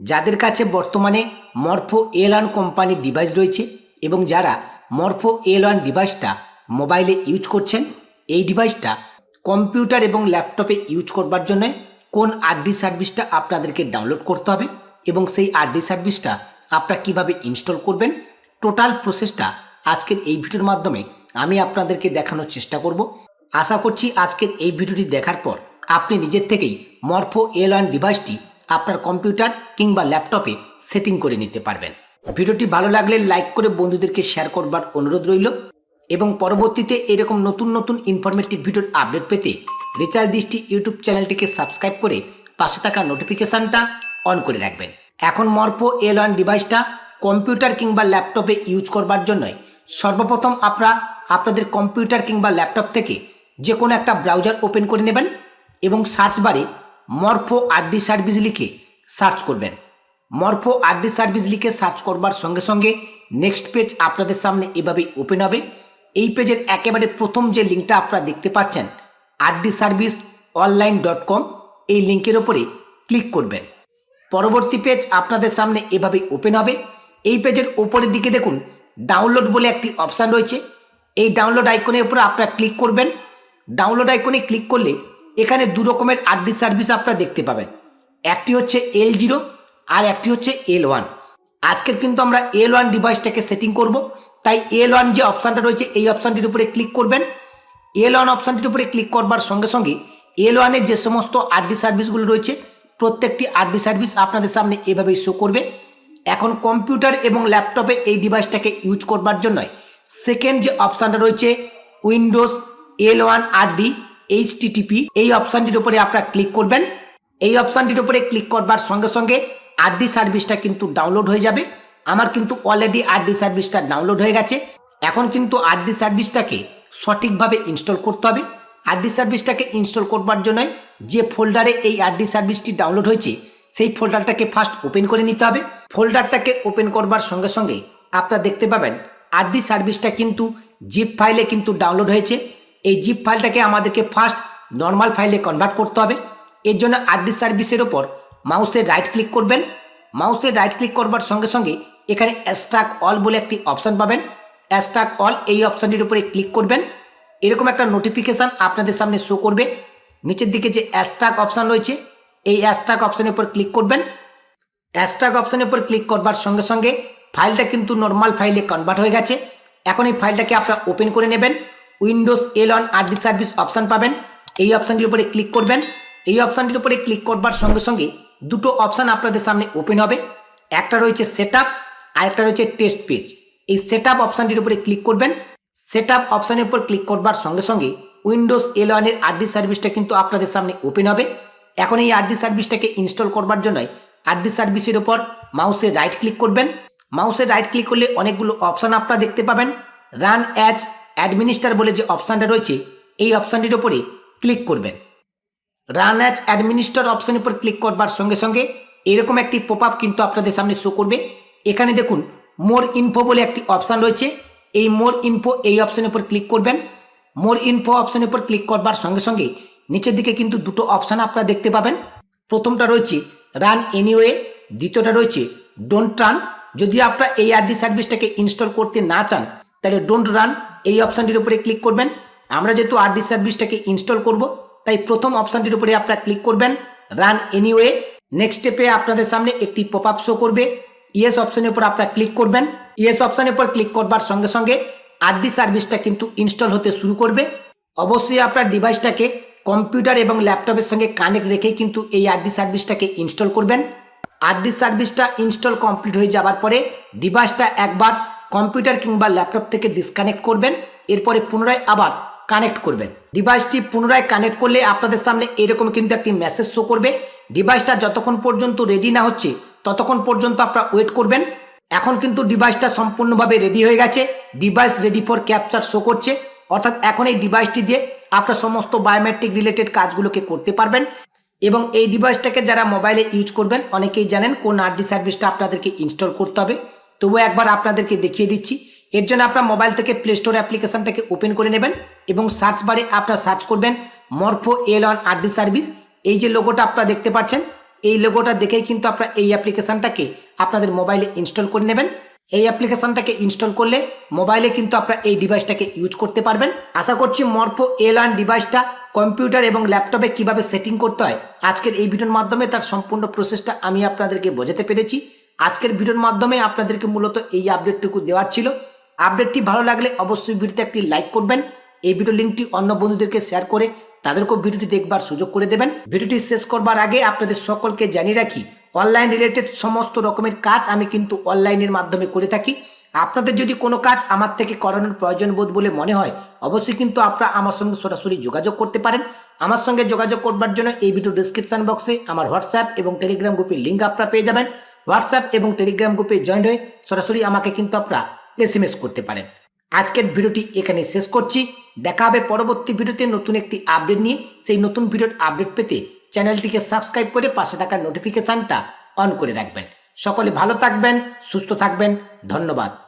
যাদের কাছে বর্তমানে মরফো এল ওয়ান কোম্পানির ডিভাইস রয়েছে এবং যারা মরফো এল ওয়ান ডিভাইসটা মোবাইলে ইউজ করছেন, এই ডিভাইসটা কম্পিউটার এবং ল্যাপটপে ইউজ করবার জন্য কোন আরডি সার্ভিসটা আপনাদেরকে ডাউনলোড করতে হবে এবং সেই আরডি সার্ভিসটা আপনারা কীভাবে ইনস্টল করবেন? টোটাল প্রসেসটা আজকের এই ভিডিওর মাধ্যমে আমি আপনাদেরকে দেখানোর চেষ্টা করব। আশা করছি আজকের এই ভিডিওটি দেখার পর আপনি নিজের থেকেই মরফো এল ওয়ান ডিভাইসটি আপনার কম্পিউটার কিংবা ল্যাপটপে সেটিং করে নিতে পারবেন। ভিডিওটি ভালো লাগলে লাইক করে বন্ধুদেরকে শেয়ার করবার অনুরোধ রইল এবং পরবর্তীতে এরকম নতুন নতুন ইনফরমেটিভ ভিডিওর আপডেট পেতে রিচার্জ দৃষ্টি ইউটিউব চ্যানেলটিকে সাবস্ক্রাইব করে পাশে থাকা নোটিফিকেশানটা অন করে রাখবেন। এখন মরপো এল ওয়ান ডিভাইসটা কম্পিউটার কিংবা ল্যাপটপে ইউজ করবার জন্যই সর্বপ্রথম আপনারা আপনাদের কম্পিউটার কিংবা ল্যাপটপ থেকে যে কোনো একটা ব্রাউজার ওপেন করে নেবেন এবং সার্চ বারে মরফো আরডি সার্ভিস লিখে সার্চ করবেন। মরফো আরডি সার্ভিস লিখে সার্চ করবার সঙ্গে সঙ্গে নেক্সট পেজ আপনাদের সামনে এভাবেই ওপেন হবে। এই পেজের একেবারে প্রথম যে লিঙ্কটা আপনারা দেখতে পাচ্ছেন R D service online dot com, এই লিঙ্কের ওপরে ক্লিক করবেন। পরবর্তী পেজ আপনাদের সামনে এভাবেই ওপেন হবে। এই পেজের ওপরের দিকে দেখুন ডাউনলোড বলে একটি অপশান রয়েছে। এই ডাউনলোড আইকনের উপরে আপনারা ক্লিক করবেন। ডাউনলোড আইকনে ক্লিক করলে এখানে দু রকমের আরডি সার্ভিস আপনারা দেখতে পাবেন। একটি হচ্ছে এল জিরো আর একটি হচ্ছে এল ওয়ান। আজকের কিন্তু আমরা এল ওয়ান ডিভাইসটাকে সেটিং করব। তাই এল ওয়ান যে অপশানটা রয়েছে, এই অপশানটির উপরে ক্লিক করবেন। এল ওয়ান অপশানটির উপরে ক্লিক করবার সঙ্গে সঙ্গে এল ওয়ানের যে সমস্ত আরডি সার্ভিসগুলো রয়েছে, প্রত্যেকটি আরডি সার্ভিস আপনাদের সামনে এভাবেই শো করবে। এখন কম্পিউটার এবং ল্যাপটপে এই ডিভাইসটাকে ইউজ করবার জন্যই সেকেন্ড যে অপশানটা রয়েছে Windows L one R D H T T P এই অপশানটির উপরে আপনারা ক্লিক করবেন। এই অপশানটির উপরে ক্লিক করবার সঙ্গে সঙ্গে আরডি সার্ভিসটা কিন্তু ডাউনলোড হয়ে যাবে। আমার কিন্তু অলরেডি আরডি সার্ভিসটা ডাউনলোড হয়ে গেছে। এখন কিন্তু আরডি সার্ভিসটাকে সঠিকভাবে ইনস্টল করতে হবে। আরডি সার্ভিসটাকে ইনস্টল করবার জন্য যে ফোল্ডারে এই আরডি সার্ভিসটি ডাউনলোড হয়েছে, সেই ফোল্ডারটাকে ফার্স্ট ওপেন করে নিতে হবে। ফোল্ডারটাকে ওপেন করবার সঙ্গে সঙ্গে আপনারা দেখতে পাবেন আরডি সার্ভিসটা কিন্তু জিপ ফাইলে কিন্তু ডাউনলোড হয়েছে। এই জিপ ফাইলটাকে আমাদেরকে ফার্স্ট নর্মাল ফাইলে কনভার্ট করতে হবে। এর জন্য আরডি সার্ভিসের ওপর মাউসে রাইট ক্লিক করবেন। মাউসে রাইট ক্লিক করবার সঙ্গে সঙ্গে এখানে অ্যাস্ট্রাক অল বলে একটি অপশান পাবেন। অ্যাস্ট্রাক অল এই অপশানটির উপরে ক্লিক করবেন। এরকম একটা নোটিফিকেশান আপনাদের সামনে শো করবে। নিচের দিকে যে অ্যাস্ট্রাক অপশান রয়েছে, এই অ্যাস্ট্রাক অপশানের উপর ক্লিক করবেন। অ্যাস্ট্রাক অপশানের উপর ক্লিক করবার সঙ্গে সঙ্গে ফাইলটা কিন্তু নর্মাল ফাইলে কনভার্ট হয়ে গেছে। এখন এই ফাইলটাকে আপনারা ওপেন করে নেবেন। Windows L on R D service option পাবেন। এই অপশানটির উপরে ক্লিক করবেন। এই অপশানটির উপরে ক্লিক করবার সঙ্গে সঙ্গে দুটো অপশান আপনাদের সামনে ওপেন হবে। একটা রয়েছে সেট আপ আর একটা রয়েছে টেস্ট পেজ। এই সেট আপ অপশানটির উপরে ক্লিক করবেন। সেট আপ অপশানের উপর ক্লিক করবার সঙ্গে সঙ্গে উইন্ডোজ এল ওয়ানের আরডি সার্ভিসটা কিন্তু আপনাদের সামনে ওপেন হবে। এখন এই আরডি সার্ভিসটাকে ইনস্টল করবার জন্যই আরডি সার্ভিসের উপর মাউসে রাইট ক্লিক করবেন। মাউসে রাইট ক্লিক করলে অনেকগুলো অপশান আপনারা দেখতে পাবেন। রান অ্যাজ অ্যাডমিনিস্টার বলে যে অপশানটা রয়েছে, এই অপশানটির ওপরে ক্লিক করবেন। রান অ্যাজ অ্যাডমিনিস্টার অপশানের উপর ক্লিক করবার সঙ্গে সঙ্গে এরকম একটি পপ আপ কিন্তু আপনাদের সামনে শো করবে। এখানে দেখুন মোর ইনফো বলে একটি অপশান রয়েছে। এই মোর ইনফো এই অপশানের উপর ক্লিক করবেন। মোর ইনফো অপশানের উপর ক্লিক করবার সঙ্গে সঙ্গে নিচের দিকে কিন্তু দুটো অপশান আপনারা দেখতে পাবেন। প্রথমটা রয়েছে রান এনিওয়ে দ্বিতীয়টা রয়েছে ডোন্ট রান যদি আপনারা এই আরডি সার্ভিসটাকে ইনস্টল করতে না চান, তাহলে ডোন্ট রান এই অপশানটির উপরে ক্লিক করবেন। আমরা যেহেতু আর ডি সার্ভিসটাকে ইনস্টল করব, তাই প্রথম অপশানটির উপরে আপনারা ক্লিক করবেন। রান এনিওয়ে নেক্সট স্টেপে আপনাদের সামনে একটি পপ আপ শো করবে ইয়েস অপশানের উপর আপনারা ক্লিক করবেন। ইয়েস অপশানের উপর ক্লিক করবার সঙ্গে সঙ্গে আর ডি সার্ভিসটা কিন্তু ইনস্টল হতে শুরু করবে। অবশ্যই আপনার ডিভাইসটাকে কম্পিউটার এবং ল্যাপটপের সঙ্গে কানেক্ট রেখেই কিন্তু এই আরডি সার্ভিসটাকে ইনস্টল করবেন। আরডি সার্ভিসটা ইনস্টল কমপ্লিট হয়ে যাওয়ার পরে ডিভাইসটা একবার কম্পিউটার কিংবা ল্যাপটপ থেকে ডিসকানেক্ট করবেন, এরপরে পুনরায় আবার কানেক্ট করবেন। ডিভাইসটি পুনরায় কানেক্ট করলে আপনাদের সামনে এরকম কিন্তু একটি মেসেজ শো করবে। ডিভাইসটা যতক্ষণ পর্যন্ত রেডি না হচ্ছে, ততক্ষণ পর্যন্ত আপনারা ওয়েট করবেন। এখন কিন্তু ডিভাইসটা সম্পূর্ণভাবে রেডি হয়ে গেছে। Device ready for capture show করছে। অর্থাৎ এখন এই ডিভাইসটি দিয়ে আপনার সমস্ত বায়োমেট্রিক রিলেটেড কাজগুলোকে করতে পারবেন। এবং এই ডিভাইসটাকে যারা মোবাইলে ইউজ করবেন, অনেকেই জানেন কোন আরডি সার্ভিসটা আপনাদেরকে ইনস্টল করতে হবে। তবুও একবার আপনাদেরকে দেখিয়ে দিচ্ছি, এর জন্য আপনার মোবাইল থেকে প্লে স্টোর অ্যাপ্লিকেশনটাকে ওপেন করে নেবেন এবং সার্চ বারে আপনারা সার্চ করবেন Morpho L one RD service এই যে লোগোটা আপনারা দেখতে পাচ্ছেন, এই লোগোটা দেখেই কিন্তু আপনারা এই অ্যাপ্লিকেশনটাকে আপনাদের মোবাইলে ইনস্টল করে নেবেন। এই অ্যাপ্লিকেশনটাকে ইনস্টল করলে মোবাইলে কিন্তু আপনারা এই ডিভাইসটাকে ইউজ করতে পারবেন। আশা করছি মরফো এল অন ডিভাইসটা কম্পিউটার এবং ল্যাপটপে কীভাবে সেটিং করতে হয়, আজকের এই ভিডিওর মাধ্যমে তার সম্পূর্ণ প্রসেসটা আমি আপনাদেরকে বোঝাতে পেরেছি। আজকের ভিডিওর মাধ্যমে আপনাদেরকে মূলত এই আপডেটটুকু দেওয়ার ছিল। আপডেটটি ভালো লাগলে অবশ্যই ভিডিওতে একটি লাইক করবেন। এই ভিডিও লিঙ্কটি অন্য বন্ধুদেরকে শেয়ার করে তাদেরকেও ভিডিওটি দেখবার সুযোগ করে দেবেন। ভিডিওটি শেষ করবার আগে আপনাদের সকলকে জানিয়ে রাখি অনলাইন রিলেটেড সমস্ত রকমের কাজ আমি কিন্তু অনলাইনের মাধ্যমে করে থাকি। আপনাদের যদি কোনো কাজ আমার থেকে করানোর প্রয়োজন বোধ বলে মনে হয়, অবশ্যই কিন্তু আপনারা আমার সঙ্গে সরাসরি যোগাযোগ করতে পারেন। আমার সঙ্গে যোগাযোগ করবার জন্য এই ভিডিও ডিসক্রিপশন বক্সে আমার হোয়াটসঅ্যাপ এবং টেলিগ্রাম গ্রুপের লিঙ্ক আপনারা পেয়ে যাবেন। হোয়াটসঅ্যাপ এবং টেলিগ্রাম গ্রুপে জয়েন হয়ে সরাসরি আমাকে কিন্তু আপনারা এস এম এস করতে পারেন। আজকের ভিডিওটি এখানে শেষ করছি। দেখা হবে পরবর্তী ভিডিওতে নতুন একটি আপডেট নিয়ে। সেই নতুন ভিডিওর আপডেট পেতে চ্যানেলটিকে সাবস্ক্রাইব করে পাশে থাকা নোটিফিকেশানটা অন করে রাখবেন। সকলে ভালো থাকবেন, সুস্থ থাকবেন। ধন্যবাদ।